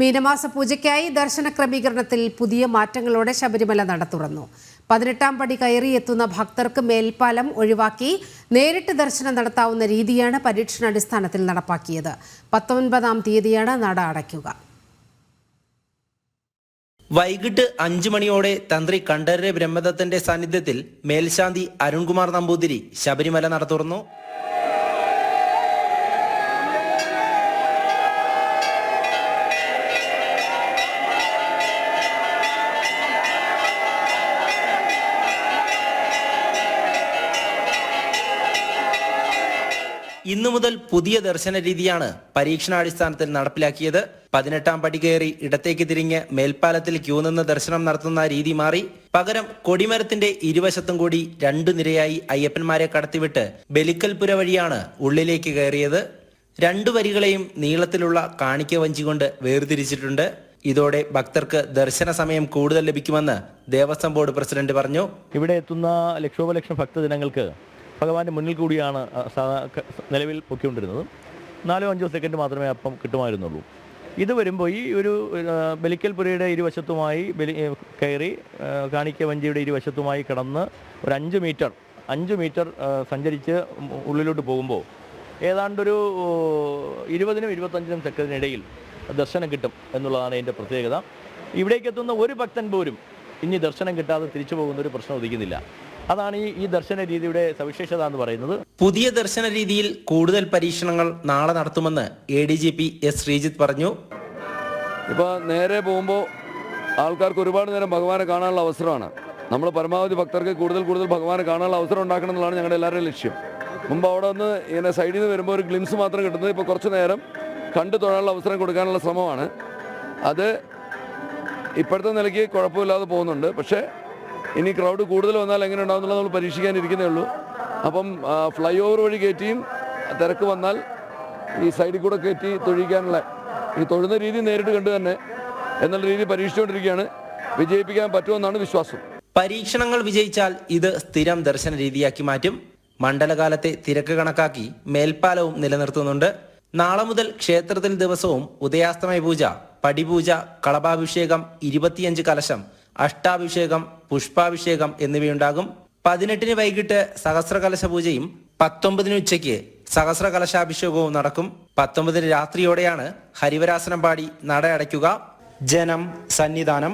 മീനമാസ പൂജയ്ക്കായി ദർശന ക്രമീകരണത്തിൽ പുതിയ മാറ്റങ്ങളോടെ ശബരിമല നട തുറന്നു. പതിനെട്ടാം പടി കയറിയെത്തുന്ന ഭക്തർക്ക് മേൽപ്പാലം ഒഴിവാക്കി നേരിട്ട് ദർശനം നടത്താവുന്ന രീതിയാണ് പരീക്ഷണാടിസ്ഥാനത്തിൽ നടപ്പാക്കിയത്. പത്തൊൻപതാം തീയതിയാണ് നട അടയ്ക്കുക. വൈകിട്ട് അഞ്ചു മണിയോടെ തന്ത്രി കണ്ഠരര് ബ്രഹ്മദത്തന്റെ സാന്നിധ്യത്തിൽ മേൽശാന്തി അരുൺകുമാർ നമ്പൂതിരി ശബരിമല നട തുറന്നു. ഇന്നു മുതൽ പുതിയ ദർശന രീതിയാണ് പരീക്ഷണാടിസ്ഥാനത്തിൽ നടപ്പിലാക്കിയത്. പതിനെട്ടാം പടി കയറി ഇടത്തേക്ക് തിരിഞ്ഞ് മേൽപ്പാലത്തിൽ ക്യൂ നിന്ന് ദർശനം നടത്തുന്ന രീതി മാറി. പകരം കൊടിമരത്തിന്റെ ഇരുവശത്തും കൂടി രണ്ടു നിരയായി അയ്യപ്പന്മാരെ കടത്തിവിട്ട് ബലിക്കൽപുര വഴിയാണ് ഉള്ളിലേക്ക് കയറിയത്. രണ്ടു വരികളെയും നീളത്തിലുള്ള കാണിക്ക വഞ്ചി കൊണ്ട് വേർതിരിച്ചിട്ടുണ്ട്. ഇതോടെ ഭക്തർക്ക് ദർശന സമയം കൂടുതൽ ലഭിക്കുമെന്ന് ദേവസ്വം ബോർഡ് പ്രസിഡന്റ് പറഞ്ഞു. ഇവിടെ എത്തുന്ന ലക്ഷോപലക്ഷം ഭക്തജനങ്ങൾക്ക് ഭഗവാന്റെ മുന്നിൽ കൂടിയാണ് നിലവിൽ പൊക്കിക്കൊണ്ടിരുന്നത് നാലോ അഞ്ചോ സെക്കൻഡ് മാത്രമേ അപ്പം കിട്ടുമായിരുന്നുള്ളൂ. ഇത് വരുമ്പോൾ ഈ ഒരു ബലിക്കൽ പുരയുടെ ഇരുവശത്തുമായി ബലി കയറി കാണിക്ക വഞ്ചിയുടെ ഇരുവശത്തുമായി കിടന്ന് ഒരു അഞ്ച് മീറ്റർ അഞ്ച് മീറ്റർ സഞ്ചരിച്ച് ഉള്ളിലോട്ട് പോകുമ്പോൾ ഏതാണ്ടൊരു ഇരുപതിനും ഇരുപത്തഞ്ചിനും സെക്കൻഡിനിടയിൽ ദർശനം കിട്ടും എന്നുള്ളതാണ് എന്റെ പ്രത്യേകത. ഇവിടേക്ക് എത്തുന്ന ഒരു ഭക്തൻ പോലും ഇനി ദർശനം കിട്ടാതെ തിരിച്ചു പോകുന്ന ഒരു പ്രശ്നം ഉദിക്കുന്നില്ല. അതാണ് ഈ ഈ ദർശന രീതിയുടെ സവിശേഷത എന്ന് പറയുന്നത്. പുതിയ ദർശന രീതിയിൽ കൂടുതൽ പരീക്ഷണങ്ങൾ നാളെ നടത്തുമെന്ന് A D G P S Sreejith പറഞ്ഞു. ഇപ്പൊ നേരെ പോകുമ്പോൾ ആൾക്കാർക്ക് ഒരുപാട് നേരം ഭഗവാനെ കാണാനുള്ള അവസരമാണ്. നമ്മൾ പരമാവധി ഭക്തർക്ക് കൂടുതൽ കൂടുതൽ ഭഗവാനെ കാണാനുള്ള അവസരം ഉണ്ടാക്കണം എന്നുള്ളതാണ് ഞങ്ങളുടെ എല്ലാവരുടെയും ലക്ഷ്യം. മുമ്പ് അവിടെ നിന്ന് ഇങ്ങനെ സൈഡിൽ നിന്ന് വരുമ്പോൾ ഒരു ഗ്ലിംസ് മാത്രം കിട്ടുന്നത് ഇപ്പോൾ കുറച്ച് നേരം കണ്ടു തൊഴാനുള്ള അവസരം കൊടുക്കാനുള്ള ശ്രമമാണ്. അത് ഇപ്പോഴത്തെ നിലയ്ക്ക് കുഴപ്പമില്ലാതെ പോകുന്നുണ്ട്. പക്ഷേ ഇനി ക്രൗഡ് കൂടുതൽ വന്നാൽ എങ്ങനെ ഉണ്ടാവും എന്നുള്ളത് നമ്മൾ പരീക്ഷിക്കാനിരിക്കുന്നേ ഉള്ളൂ. അപ്പം ഫ്ലൈ ഓവർ വഴി കയറ്റിയും തിരക്ക് വന്നാൽ ഈ സൈഡിൽ കൂടെ കയറ്റി തൊഴിക്കാനുള്ള ഈ തൊഴുന്ന രീതി നേരിട്ട് കണ്ടു തന്നെ എന്നുള്ള രീതി പരീക്ഷിച്ചുകൊണ്ടിരിക്കുകയാണ്. വിജയിപ്പിക്കാൻ പറ്റുമെന്നാണ് വിശ്വാസം. പരീക്ഷണങ്ങൾ വിജയിച്ചാൽ ഇത് സ്ഥിരം ദർശന രീതിയാക്കി മാറ്റും. മണ്ഡലകാലത്തെ തിരക്ക് കണക്കാക്കി മേൽപ്പാലവും നിലനിർത്തുന്നുണ്ട്. നാളെ മുതൽ ക്ഷേത്രത്തിൽ ദിവസവും ഉദയാസ്തമയ പൂജ. പടിപൂജ കളഭാഭിഷേകം ഇരുപത്തിയഞ്ച് കലശം അഷ്ടാഭിഷേകം പുഷ്പാഭിഷേകം എന്നിവയുണ്ടാകും. പതിനെട്ടിന് വൈകിട്ട് സഹസ്രകലശ പൂജയും പത്തൊമ്പതിന് ഉച്ചയ്ക്ക് സഹസ്ര കലശാഭിഷേകവും നടക്കും. പത്തൊമ്പതിന് രാത്രിയോടെയാണ് ഹരിവരാസനം പാടി നട അടയ്ക്കുക ജനം സന്നിധാനം.